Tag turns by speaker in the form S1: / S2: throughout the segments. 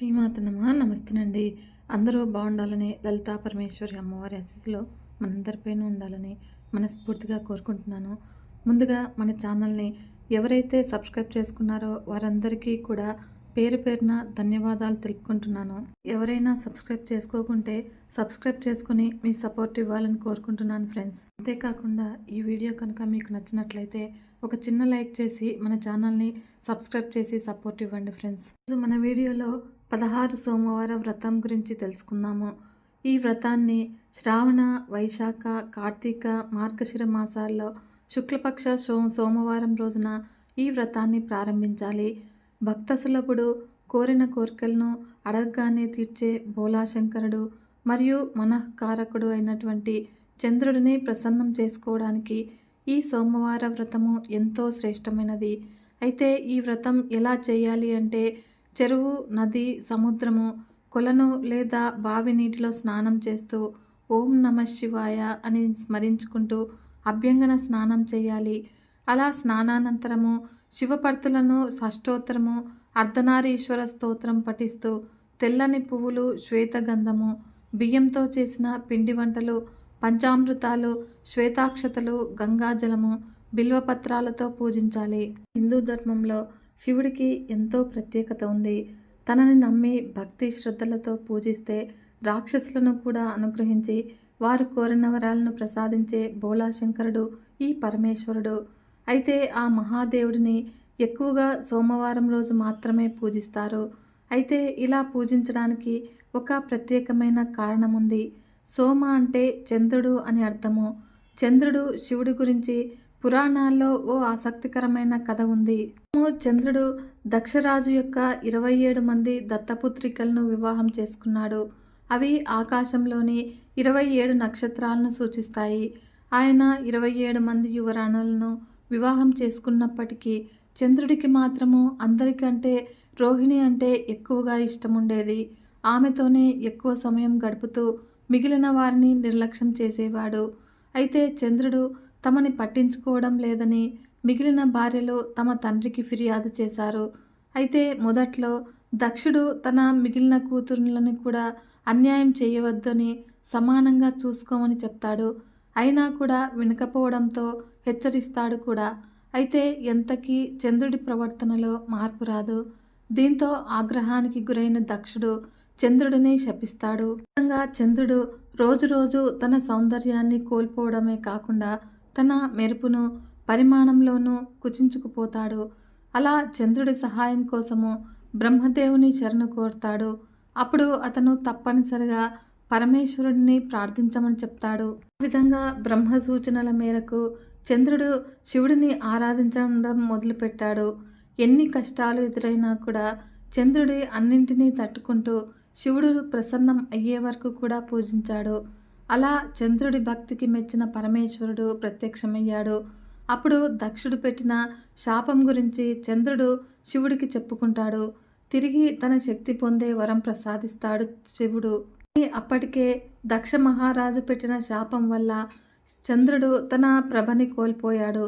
S1: శ్రీమాతనమ నమస్తేనండి. అందరూ బాగుండాలని లలితా పరమేశ్వరి అమ్మవారి ఆశీస్సులో మనందరిపైన ఉండాలని మనస్ఫూర్తిగా కోరుకుంటున్నాను. ముందుగా మన ఛానల్ని ఎవరైతే సబ్స్క్రైబ్ చేసుకున్నారో వారందరికీ కూడా పేరు పేరున ధన్యవాదాలు తెలుపుకుంటున్నాను. ఎవరైనా సబ్స్క్రైబ్ చేసుకోకుంటే సబ్స్క్రైబ్ చేసుకుని మీ సపోర్ట్ ఇవ్వాలని కోరుకుంటున్నాను ఫ్రెండ్స్. అంతేకాకుండా ఈ వీడియో కనుక మీకు నచ్చినట్లయితే ఒక చిన్న లైక్ చేసి మన ఛానల్ని సబ్స్క్రైబ్ చేసి సపోర్ట్ ఇవ్వండి ఫ్రెండ్స్. మన వీడియోలో పదహారు సోమవార వ్రతం గురించి తెలుసుకుందాము. ఈ వ్రతాన్ని శ్రావణ వైశాఖ కార్తీక మార్గశిర మాసాల్లో శుక్లపక్ష సో సోమవారం రోజున ఈ వ్రతాన్ని ప్రారంభించాలి. భక్త సులభుడు కోరిన కోరికలను అడగగానే తీర్చే భోలాశంకరుడు మరియు మనఃకారకుడు అయినటువంటి చంద్రుడిని ప్రసన్నం చేసుకోవడానికి ఈ సోమవార వ్రతము ఎంతో శ్రేష్టమైనది. అయితే ఈ వ్రతం ఎలా చేయాలి అంటే చెరువు నది సముద్రము కొలను లేదా బావి నీటిలో స్నానం చేస్తూ ఓం నమ శివాయ అని స్మరించుకుంటూ అభ్యంగన స్నానం చేయాలి. అలా స్నానానంతరము శివపర్తులను షష్టోత్తరము అర్ధనారీశ్వర స్తోత్రం పఠిస్తూ తెల్లని పువ్వులు శ్వేతగంధము బియ్యంతో చేసిన పిండి వంటలు పంచామృతాలు శ్వేతాక్షతలు గంగాజలము బిల్వపత్రాలతో పూజించాలి. హిందూ ధర్మంలో శివుడికి ఎంతో ప్రత్యేకత ఉంది. తనని నమ్మి భక్తి శ్రద్ధలతో పూజిస్తే రాక్షసులను కూడా అనుగ్రహించి వారు కోరిన వరాలను ప్రసాదించే భోళాశంకరుడు ఈ పరమేశ్వరుడు. అయితే ఆ మహాదేవుడిని ఎక్కువగా సోమవారం రోజు మాత్రమే పూజిస్తారు. అయితే ఇలా పూజించడానికి ఒక ప్రత్యేకమైన కారణం ఉంది సోమ అంటే చంద్రుడు అని అర్థము. చంద్రుడు శివుడి గురించి పురాణాల్లో ఓ ఆసక్తికరమైన కథ ఉంది. చంద్రుడు దక్షరాజు యొక్క ఇరవై ఏడు మంది దత్తపుత్రికలను వివాహం చేసుకున్నాడు. అవి ఆకాశంలోని ఇరవై ఏడు నక్షత్రాలను సూచిస్తాయి. ఆయన ఇరవై ఏడు మంది యువరాణులను వివాహం చేసుకున్నప్పటికీ చంద్రుడికి మాత్రము అందరికంటే రోహిణి అంటే ఎక్కువగా ఇష్టం ఉండేది ఆమెతోనే ఎక్కువ సమయం గడుపుతూ మిగిలిన వారిని నిర్లక్ష్యం చేసేవాడు. అయితే చంద్రుడు తమని పట్టించుకోవడం లేదని మిగిలిన భార్యలు తమ తండ్రికి ఫిర్యాదు చేశారు. అయితే మొదట్లో దక్షుడు తన మిగిలిన కూతురులను కూడా అన్యాయం చేయవద్దని సమానంగా చూసుకోమని చెప్తాడు. అయినా కూడా వినకపోవడంతో హెచ్చరిస్తాడు కూడా. అయితే ఎంతకీ చంద్రుడి ప్రవర్తనలో మార్పు రాదు. దీంతో ఆగ్రహానికి గురైన దక్షుడు చంద్రుడిని శపిస్తాడు. చంద్రుడు రోజు రోజు తన సౌందర్యాన్ని కోల్పోవడమే కాకుండా తన మెరుపును పరిమాణంలోనూ కుచించుకుపోతాడు. అలా చంద్రుడి సహాయం కోసము బ్రహ్మదేవుని శరణు కోరుతాడు. అప్పుడు అతను తప్పనిసరిగా పరమేశ్వరుడిని ప్రార్థించమని చెప్తాడు. ఈ విధంగా బ్రహ్మ సూచనల మేరకు చంద్రుడు శివుడిని ఆరాధించడం మొదలుపెట్టాడు. ఎన్ని కష్టాలు ఎదురైనా కూడా చంద్రుడి అన్నింటినీ తట్టుకుంటూ శివుడు ప్రసన్నం అయ్యే వరకు కూడా పూజించాడు. అలా చంద్రుడి భక్తికి మెచ్చిన పరమేశ్వరుడు ప్రత్యక్షమయ్యాడు. అప్పుడు దక్షుడు పెట్టిన శాపం గురించి చంద్రుడు శివుడికి చెప్పుకుంటాడు. తిరిగి తన శక్తి పొందే వరం ప్రసాదిస్తాడు శివుడు. అప్పటికే దక్ష మహారాజు పెట్టిన శాపం వల్ల చంద్రుడు తన ప్రభని కోల్పోయాడు.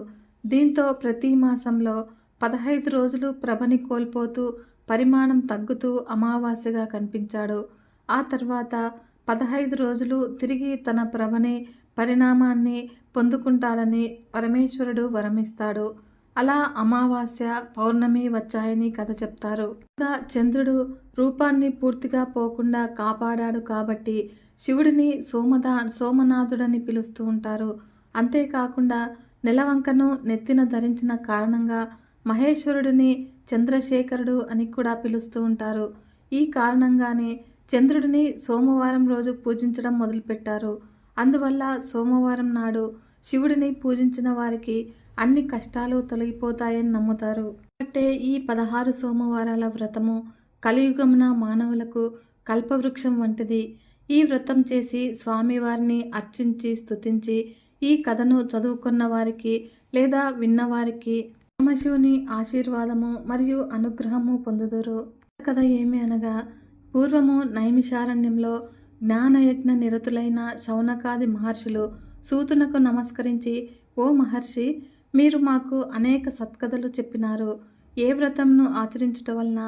S1: దీంతో ప్రతి మాసంలో పదహైదు రోజులు ప్రభని కోల్పోతూ పరిమాణం తగ్గుతూ అమావాస్యగా కనిపించాడు. ఆ తర్వాత పదహైదు రోజులు తిరిగి తన ప్రభని పరిణామాన్ని పొందుకుంటాడని పరమేశ్వరుడు వరమిస్తాడు. అలా అమావాస్య పౌర్ణమి వచ్చాయని కథ చెప్తారు. ఇంకా చంద్రుడు రూపాన్ని పూర్తిగా పోకుండా కాపాడాడు కాబట్టి శివుడిని సోమదా సోమనాథుడని పిలుస్తూ ఉంటారు. అంతేకాకుండా నెలవంకను నెత్తిన ధరించిన కారణంగా మహేశ్వరుడిని చంద్రశేఖరుడు అని కూడా పిలుస్తూ ఉంటారు. ఈ కారణంగానే చంద్రుడిని సోమవారం రోజు పూజించడం మొదలుపెట్టారు. అందువల్ల సోమవారం నాడు శివుడిని పూజించిన వారికి అన్ని కష్టాలు తొలగిపోతాయని నమ్ముతారు. అంటే ఈ పదహారు సోమవారాల వ్రతము కలియుగమున మానవులకు కల్పవృక్షం వంటిది. ఈ వ్రతం చేసి స్వామివారిని అర్చించి స్తుతించి ఈ కథను చదువుకున్న వారికి లేదా విన్నవారికి పరమశివుని ఆశీర్వాదము మరియు అనుగ్రహము పొందుదురు. కథ ఏమి అనగా పూర్వము నైమిషారణ్యంలో జ్ఞానయజ్ఞ నిరతులైన శౌనకాది మహర్షులు సూతునకు నమస్కరించి ఓ మహర్షి మీరు మాకు అనేక సత్కథలు చెప్పినారు. ఏ వ్రతంను ఆచరించుట వలన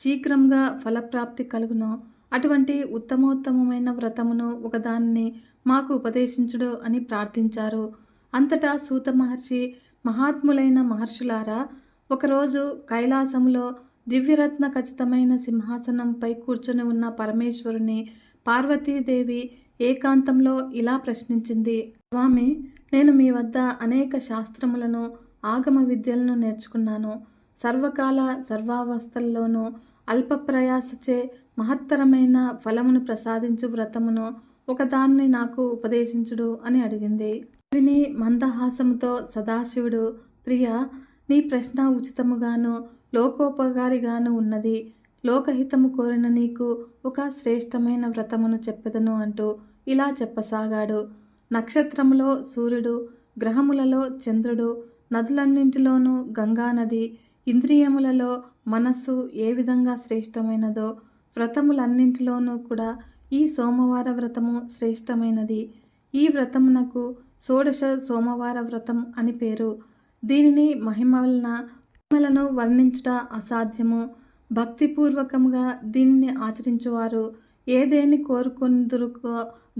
S1: శీఘ్రంగా ఫలప్రాప్తి కలుగునో అటువంటి ఉత్తమోత్తమమైన వ్రతమును ఒకదానిని మాకు ఉపదేశించుడు అని ప్రార్థించారు. అంతటా సూత మహర్షి మహాత్ములైన మహర్షులారా ఒకరోజు కైలాసంలో దివ్యరత్న ఖచ్చితమైన సింహాసనంపై కూర్చొని ఉన్న పరమేశ్వరుని పార్వతీదేవి ఏకాంతంలో ఇలా ప్రశ్నించింది. స్వామి నేను మీ వద్ద అనేక శాస్త్రములను ఆగమ విద్యలను నేర్చుకున్నాను. సర్వకాల సర్వావస్థల్లోనూ అల్ప ప్రయాసచే మహత్తరమైన ఫలమును ప్రసాదించు వ్రతమును ఒకదాన్ని నాకు ఉపదేశించుడు అని అడిగింది. విని మందహాసముతో సదాశివుడు ప్రియ నీ ప్రశ్న ఉచితముగాను లోకోపకారిగాను ఉన్నది. లోకహితము కోరిన నీకు ఒక శ్రేష్టమైన వ్రతమును చెప్పెదను అంటూ ఇలా చెప్పసాగాడు. నక్షత్రములో సూర్యుడు గ్రహములలో చంద్రుడు నదులన్నింటిలోనూ గంగానది ఇంద్రియములలో మనస్సు ఏ విధంగా శ్రేష్టమైనదో వ్రతములన్నింటిలోనూ కూడా ఈ సోమవార వ్రతము శ్రేష్టమైనది. ఈ వ్రతమునకు షోడశ సోమవార వ్రతం అని పేరు. దీనిని మహిమ వలన మహిమలను వర్ణించుట అసాధ్యము. భక్తిపూర్వకంగా దీనిని ఆచరించువారు. ఏదేని కోరుకుందురుకో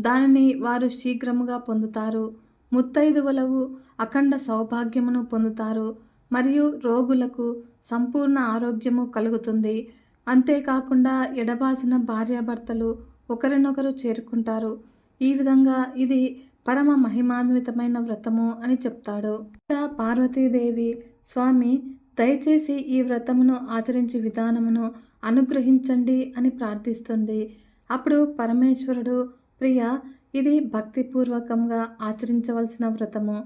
S1: దానిని వారు శీఘ్రముగా పొందుతారు. ముత్తైదువులకు అఖండ సౌభాగ్యమును పొందుతారు. మరియు రోగులకు సంపూర్ణ ఆరోగ్యము కలుగుతుంది. అంతేకాకుండా ఎడబాసిన భార్యాభర్తలు ఒకరినొకరు చేరుకుంటారు. ఈ విధంగా ఇది పరమ మహిమాన్వితమైన వ్రతము అని చెప్తాడు. పార్వతీదేవి స్వామి దయచేసి ఈ వ్రతమును ఆచరించే విధానమును అనుగ్రహించండి అని ప్రార్థిస్తుంది. అప్పుడు పరమేశ్వరుడు ప్రియ ఇది భక్తిపూర్వకంగా ఆచరించవలసిన వ్రతము.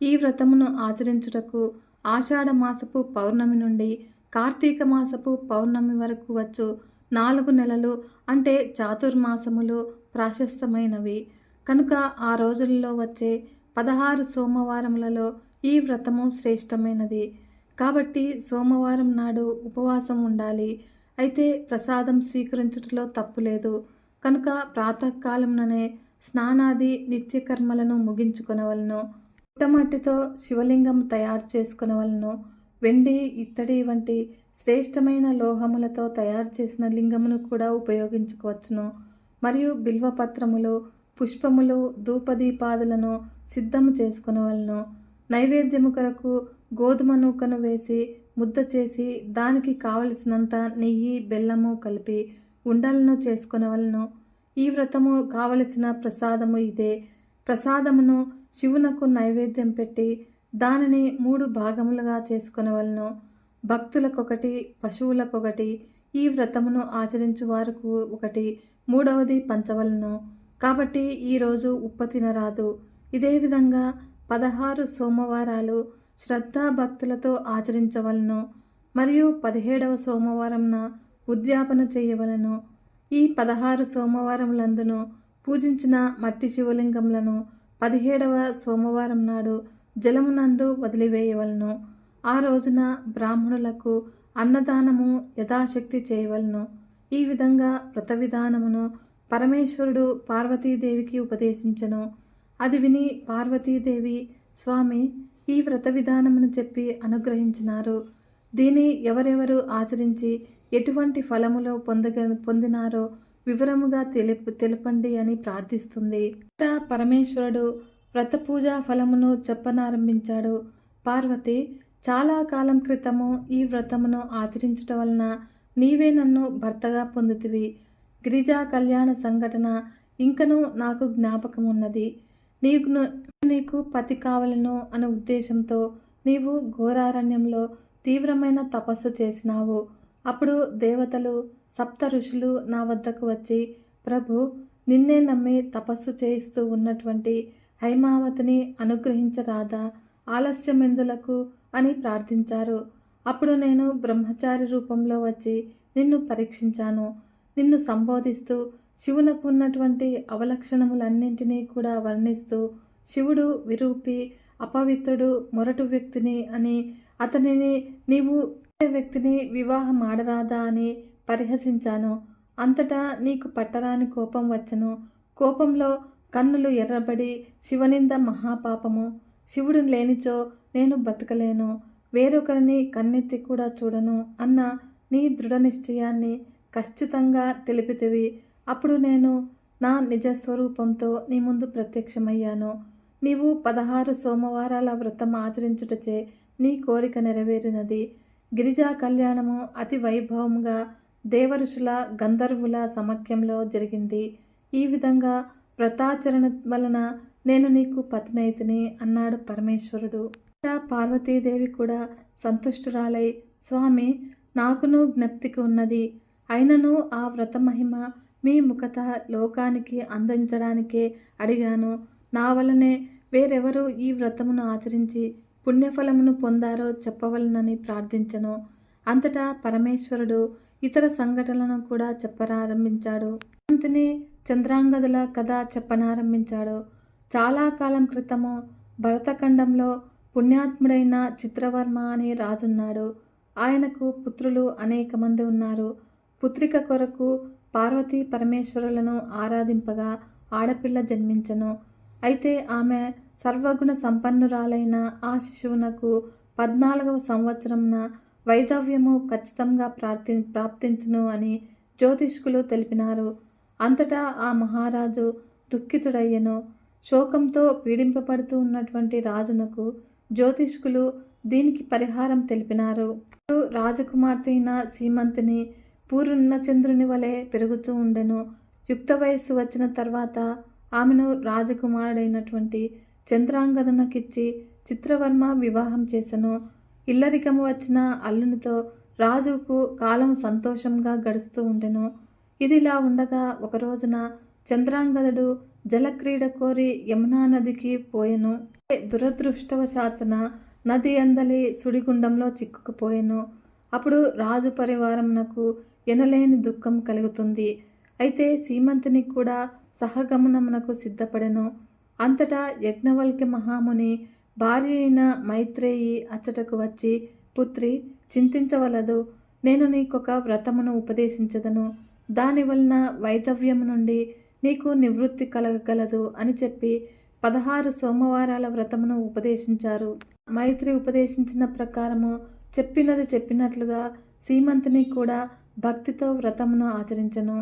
S1: ఈ వ్రతమును ఆచరించుటకు ఆషాఢ మాసపు పౌర్ణమి నుండి కార్తీక మాసపు పౌర్ణమి వరకు వచ్చు నాలుగు నెలలు అంటే చాతుర్మాసములు ప్రాశస్తమైనవి. కనుక ఆ రోజులలో వచ్చే పదహారు సోమవారములలో ఈ వ్రతము శ్రేష్టమైనది. కాబట్టి సోమవారం నాడు ఉపవాసం ఉండాలి. అయితే ప్రసాదం స్వీకరించుటలో తప్పులేదు కనుక ప్రాతకాలంలోనే స్నానాది నిత్యకర్మలను ముగించుకొనవలను. ఉత్తమట్టితో శివలింగం తయారు చేసుకునవలను. వెండి ఇత్తడి వంటి శ్రేష్టమైన లోహములతో తయారు చేసిన లింగమును కూడా ఉపయోగించుకోవచ్చును. మరియు బిల్వపత్రములు పుష్పములు ధూపదీపాదులను సిద్ధము చేసుకునవలను. నైవేద్యము కొరకు గోధుమ నూకను వేసి ముద్ద చేసి దానికి కావలసినంత నెయ్యి బెల్లము కలిపి ఉండలను చేసుకునవలను. ఈ వ్రతము కావలసిన ప్రసాదము ఇదే. ప్రసాదమును శివునకు నైవేద్యం పెట్టి దానిని మూడు భాగములుగా చేసుకునవలను. భక్తులకొకటి పశువులకొకటి ఈ వ్రతమును ఆచరించు వారికి ఒకటి మూడవది పంచవలను. కాబట్టి ఈరోజు ఉప్ప తినరాదు. ఇదే విధంగా పదహారు సోమవారాలు శ్రద్ధాభక్తులతో ఆచరించవలను మరియు పదిహేడవ సోమవారంన ఉద్యాపన చేయవలను. ఈ పదహారు సోమవారములందును పూజించిన మట్టి శివలింగములను పదిహేడవ సోమవారం నాడు జలమునందు వదిలివేయవలను. ఆ రోజున బ్రాహ్మణులకు అన్నదానము యథాశక్తి చేయవలను. ఈ విధంగా వ్రత విధానమును పరమేశ్వరుడు పార్వతీదేవికి ఉపదేశించను. అది విని పార్వతీదేవి స్వామి ఈ వ్రత విధానమును చెప్పి అనుగ్రహించినారు. దీని ఎవరెవరు ఆచరించి ఎటువంటి ఫలములు పొందగ పొందినారో వివరముగా తెలుపు తెలుపండి అని ప్రార్థిస్తుంది. పరమేశ్వరుడు వ్రత పూజా ఫలమును చెప్పనారంభించాడు. పార్వతి చాలా కాలం క్రితము ఈ వ్రతమును ఆచరించటం వలన నీవే నన్ను భర్తగా పొందుతివి. గిరిజా కళ్యాణ సంఘటన ఇంకనూ నాకు జ్ఞాపకం ఉన్నది నీకు నీకు పతి కావలను అనే ఉద్దేశంతో నీవు ఘోరారణ్యంలో తీవ్రమైన తపస్సు చేసినావు. అప్పుడు దేవతలు సప్త ఋషులు నా వద్దకు వచ్చి ప్రభు నిన్నే నమ్మి తపస్సు చేయిస్తూ ఉన్నటువంటి హైమావతిని అనుగ్రహించరాదా? ఆలస్యమెందులకు? అని ప్రార్థించారు. అప్పుడు నేను బ్రహ్మచారి రూపంలో వచ్చి నిన్ను పరీక్షించాను. నిన్ను సంబోధిస్తూ శివునకు ఉన్నటువంటి అవలక్షణములన్నింటినీ కూడా వర్ణిస్తూ శివుడు విరూపి అపవిత్రుడు మొరటు వ్యక్తిని అని అతనిని నీవు వ్యక్తిని వివాహం ఆడరాదా అని పరిహసించాను. అంతటా నీకు పట్టరాని కోపం వచ్చను. కోపంలో కన్నులు ఎర్రబడి శివనింద మహాపాపము. శివుడు లేనిచో నేను బతకలేను. వేరొకరిని కన్నెత్తి కూడా చూడను అన్న నీ దృఢ నిశ్చయాన్ని ఖచ్చితంగా తెలిపితివి. అప్పుడు నేను నా నిజ స్వరూపంతో నీ ముందు ప్రత్యక్షమయ్యాను. నీవు పదహారు సోమవారాల వ్రతం ఆచరించుటచే నీ కోరిక నెరవేరినది. గిరిజా కళ్యాణము అతి వైభవంగా దేవఋషుల గంధర్వుల సమక్షంలో జరిగింది. ఈ విధంగా వ్రతాచరణ వలన నేను నీకు పతినైతిని అన్నాడు పరమేశ్వరుడు. పార్వతీదేవి కూడా సంతుష్టురాలై స్వామి నాకును జ్ఞప్తికి ఉన్నది. అయినను ఆ వ్రత మహిమ మీ ముఖత లోకానికి అందించడానికే అడిగాను. నా వలనే వేరెవరు ఈ వ్రతమును ఆచరించి పుణ్యఫలమును పొందారో చెప్పవలనని ప్రార్థించను. అంతటా పరమేశ్వరుడు ఇతర సంఘటనలను కూడా చెప్పనారంభించాడు. అంతని చంద్రాంగదుల కథ చెప్పనారంభించాడు. చాలా కాలం క్రితము భరతఖండంలో పుణ్యాత్ముడైన చిత్రవర్మ అనే రాజున్నాడు. ఆయనకు పుత్రులు అనేక మంది ఉన్నారు. పుత్రిక కొరకు పార్వతీ పరమేశ్వరులను ఆరాధింపగా ఆడపిల్ల జన్మించను. అయితే ఆమె సర్వగుణ సంపన్నురాలైన ఆ శిశువునకు పద్నాలుగవ సంవత్సరంన వైధవ్యము ఖచ్చితంగా ప్రార్థి ప్రాప్తించును అని జ్యోతిష్కులు తెలిపినారు. అంతటా ఆ మహారాజు దుఃఖితుడయ్యను. శోకంతో పీడింపబడుతూ ఉన్నటువంటి రాజునకు జ్యోతిష్కులు దీనికి పరిహారం తెలిపినారు. రాజకుమార్తె అయిన సీమంతిని పూరున్న చంద్రుని వలె పెరుగుతూ ఉండెను. యుక్త వయస్సు వచ్చిన తర్వాత ఆమెను రాజకుమారుడైనటువంటి చంద్రాంగదనకిచ్చి చిత్రవర్మ వివాహం చేసెను. ఇల్లరికము వచ్చిన అల్లునితో రాజుకు కాలం సంతోషంగా గడుస్తూ ఉండెను. ఇదిలా ఉండగా ఒక రోజున చంద్రాంగదుడు జలక్రీడ కోరి యమునా నదికి పోయెను. దురదృష్టవశాత్తున నది అందలి సుడిగుండంలో చిక్కుకుపోయెను. అప్పుడు రాజు పరివారమునకు ఎనలేని దుఃఖం కలుగుతుంది. అయితే సీమంతుని కూడా సహగమనమునకు సిద్ధపడెను. అంతటా యజ్ఞవల్క్య మహాముని భార్య అయిన మైత్రేయి అచ్చటకు వచ్చి పుత్రి చింతించవలదు. నేను నీకొక వ్రతమును ఉపదేశించదను. దాని వలన వైధవ్యం నుండి నీకు నివృత్తి కలగగలదు అని చెప్పి పదహారు సోమవారాల వ్రతమును ఉపదేశించారు. మైత్రి ఉపదేశించిన ప్రకారము చెప్పినది చెప్పినట్లుగా సీమంతుని కూడా భక్తితో వ్రతమును ఆచరించను.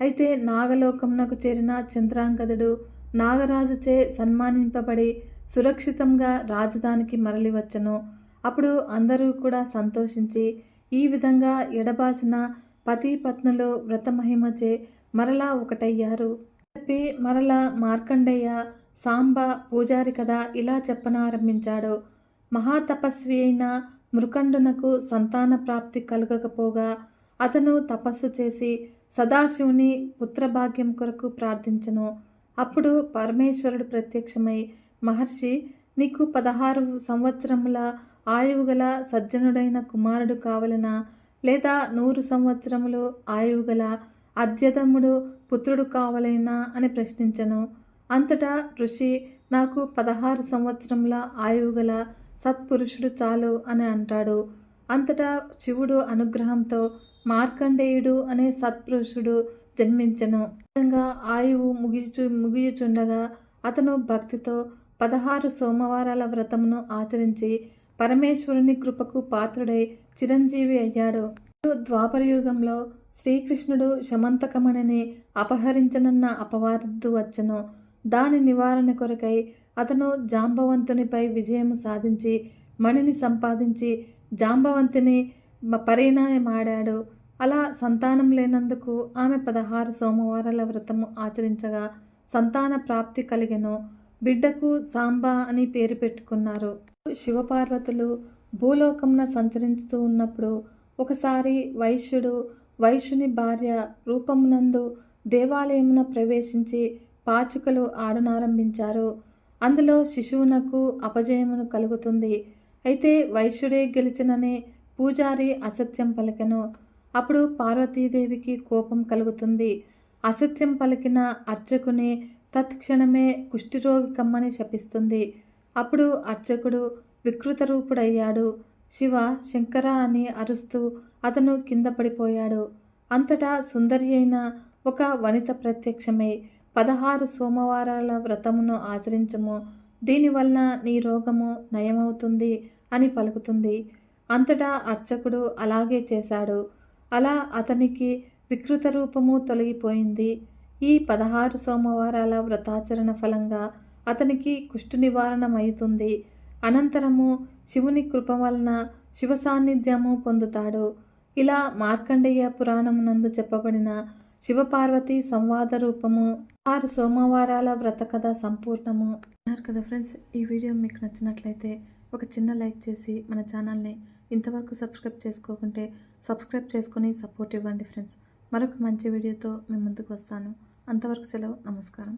S1: అయితే నాగలోకమునకు చేరిన చంద్రాంగదుడు నాగరాజుచే సన్మానింపబడి సురక్షితంగా రాజధానికి మరలి వచ్చను అప్పుడు అందరూ కూడా సంతోషించి ఈ విధంగా ఎడబాసిన పతి పత్నులు వ్రతమహిమచే మరలా ఒకటయ్యారు. చెప్పి మరలా మార్కండయ్య సాంబ పూజారి కథ ఇలా చెప్పనారంభించాడు. మహాతపస్వి అయిన మృకండునకు సంతాన ప్రాప్తి కలగకపోగా అతను తపస్సు చేసి సదాశివుని పుత్రభాగ్యం కొరకు ప్రార్థించను. అప్పుడు పరమేశ్వరుడు ప్రత్యక్షమై మహర్షి నీకు పదహారు సంవత్సరముల ఆయువు గల సజ్జనుడైన కుమారుడు కావలనా? లేదా నూరు సంవత్సరములు ఆయువు గల అధ్యతముడు పుత్రుడు కావలైనా? అని ప్రశ్నించను. అంతటా ఋషి నాకు పదహారు సంవత్సరముల ఆయువు గల సత్పురుషుడు చాలు అని అంటాడు. అంతటా శివుడు అనుగ్రహంతో మార్కండేయుడు అనే సత్పురుషుడు జన్మించను. విధంగా ఆయువు ముగిచు ముగియుచుండగా అతను భక్తితో పదహారు సోమవారాల వ్రతమును ఆచరించి పరమేశ్వరుని కృపకు పాత్రుడై చిరంజీవి అయ్యాడు. ద్వాపరయుగంలో శ్రీకృష్ణుడు శమంతకమణిని అపహరించనన్న అపవాదు వచ్చను. దాని నివారణ కొరకై అతను జాంబవంతునిపై విజయం సాధించి మణిని సంపాదించి జాంబవంతిని పరిణాయమాడాడు. అలా సంతానం లేనందుకు ఆమె పదహారు సోమవారాల వ్రతము ఆచరించగా సంతాన ప్రాప్తి కలిగెను. బిడ్డకు సాంబ అని పేరు పెట్టుకున్నారు. శివపార్వతులు భూలోకమున సంచరించుతూ ఉన్నప్పుడు ఒకసారి వైశ్యుడు వైశ్యుని భార్య రూపమునందు దేవాలయమున ప్రవేశించి పాచికలు ఆడనారంభించారు. అందులో శిశువునకు అపజయమును కలుగుతుంది. అయితే వైశ్యుడే గెలిచిననే పూజారి అసత్యం పలికెను. అప్పుడు పార్వతీదేవికి కోపం కలుగుతుంది. అసత్యం పలికిన అర్చకుని తత్క్షణమే కుష్ఠిరోగి కమ్మని శపిస్తుంది. అప్పుడు అర్చకుడు వికృత రూపుడయ్యాడు శివ శంకర అని అరుస్తూ అతను కింద పడిపోయాడు. అంతటా సుందరి అయిన ఒక వనిత ప్రత్యక్షమై పదహారు సోమవారాల వ్రతమును ఆచరించము. దీనివలన నీ రోగము నయమవుతుంది అని పలుకుతుంది. అంతటా అర్చకుడు అలాగే చేశాడు. అలా అతనికి వికృత రూపము తొలగిపోయింది. ఈ పదహారు సోమవారాల వ్రతాచరణ ఫలంగా అతనికి కుష్టు నివారణమవుతుంది అనంతరము శివుని కృప వలన శివ సాన్నిధ్యము పొందుతాడు. ఇలా మార్కండేయ పురాణమునందు చెప్పబడిన శివపార్వతి సంవాద రూపము ఆరు సోమవారాల వ్రత కథ సంపూర్ణము. అన్నారు కదా ఫ్రెండ్స్ ఈ వీడియో మీకు నచ్చినట్లయితే ఒక చిన్న లైక్ చేసి మన ఛానల్ని ఇంతవరకు సబ్స్క్రైబ్ చేసుకోకుంటే సబ్స్క్రైబ్ చేసుకుని సపోర్ట్ ఇవ్వండి ఫ్రెండ్స్. మరొక మంచి వీడియోతో మేము ముందుకు వస్తాను. అంతవరకు సెలవు. నమస్కారం.